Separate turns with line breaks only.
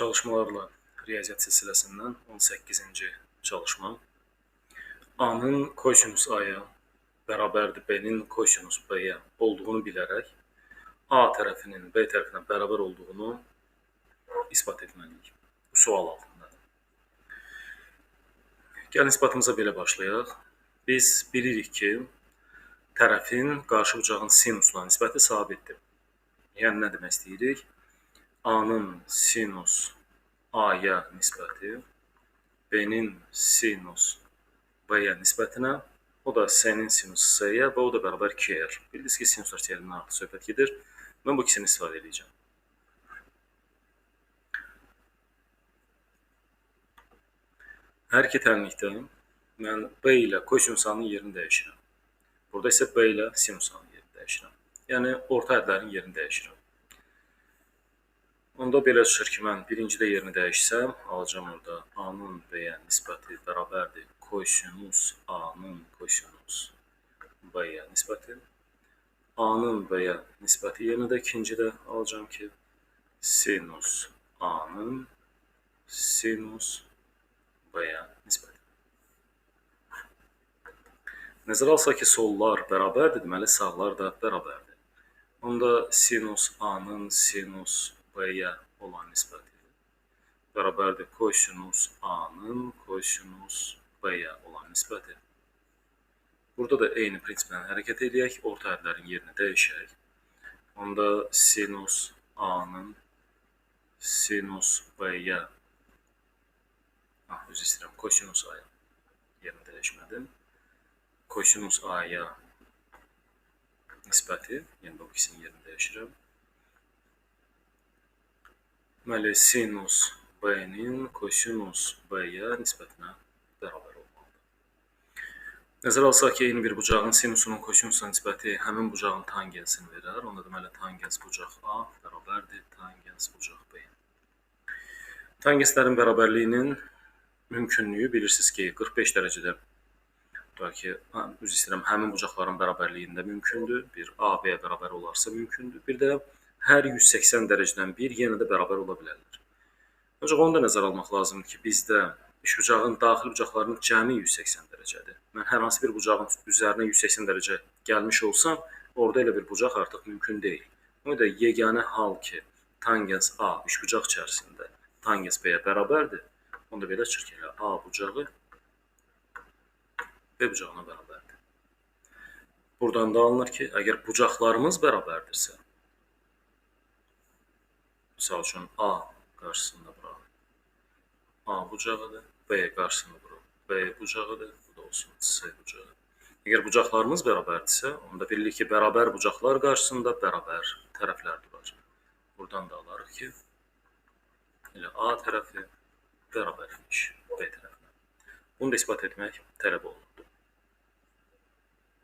Çalışmalarla riyaziyyat silsiləsindən 18-ci çalışma. A-nın kosinus A-ya bərabərdir B-nin kosinus B-yə olduğunu bilərək A tərəfinin B tərəfinə bərabər olduğunu isbat etməliyik. Bu sual altındadır. Gəlin isbatımıza belə başlayaq. Biz bilirik ki, tərəfin qarşı bucağın sinusla nisbəti sabitdir. Yəni nə demək istəyirik? A-nın sinus A-ya nisbəti B-nin sinus B-yə nisbətinə, o da S-nin sinus S-yə o da bərabər 2R. Bildiniz ki, sinuslar teoremindən artıq söhbət gedir. Mən bu ikisini istifadə edəcəm. Hər iki tənlikdə mən B ilə kosinus A-nın yerini dəyişirəm. Burada isə B ilə sinus A-nın yerini dəyişirəm. Yəni, orta hədlərin yerini dəyişirəm. Onda belə çıxır ki, mən birincidə yerini dəyişsəm, alacam orada A-nın B-yə nisbəti bərabərdir kosinus A-nın kosinus B-yə nisbəti. A-nın B-yə nisbəti yerinə də ikincidə alacam ki, sinus A-nın sinus B-yə nisbəti. Nəzərə alsaq ki, sollar bərabərdir, deməli sağlar da bərabərdir. Onda sinus A-nın sinus B-yə olan nisbəti bərabərdir kosinus A-nın kosinus B-yə olan nisbəti. Burada da eyni prinsiplə hərəkət edək, orta hədlərin yerini dəyişək. Onda sinus A-nın sinus B-yə ah, üzr istəyirəm, kosinus A-ya yerini dəyişmədim. Kosinus A-ya nisbəti, bu ikisinin yerini dəyişirəm. Deməli, sinus B-nin kosinus B-yə nisbətinə bərabər olmalıdır. Nəzərə alsaq ki, eyni bir bucağın sinusunun kosinusuna nisbəti həmin bucağın tangensini verər. Onda deməli, tangens bucaq A bərabərdir tangens bucaq B. Tangenslərin bərabərliyinin mümkünlüyü bilirsiniz ki, 45 dərəcədə tutaq ki, üzr istəyirəm, həmin bucaqların bərabərliyində mümkündür. Bir A B-yə bərabər olarsa mümkündür. Bir də hər 180 dərəcədən bir yenə də bərabər ola bilərlər. Ancaq onu da nəzərə almaq lazımdır ki, bizdə üçbucağın daxili bucaqlarının cəmi 180 dərəcədir. Mən hər hansı bir bucağın üzərinə 180 dərəcə gəlmiş olsam, orada elə bir bucaq artıq mümkün deyil. Ona da yeganə hal ki, tangens A üçbucaq içərisində tangens B-yə bərabərdir. Onda belə çıxır ki, A bucağı B bucağına bərabərdir. Buradan da alınır ki, əgər bucaqlarımız bərabərdirsə, Misal üçün A qarşısında bura A bucağıdır, B qarşısında bura B bucağıdır, bu da olsun C bucağı. Əgər bucaqlarımız bərabərdirsə, onda bilirik ki, bərabər bucaqlar qarşısında bərabər tərəflər durar. Buradan da alarıq ki, elə A tərəfi bərabər imiş B tərəfinə. Bunu da isbat etmək tələb olunur.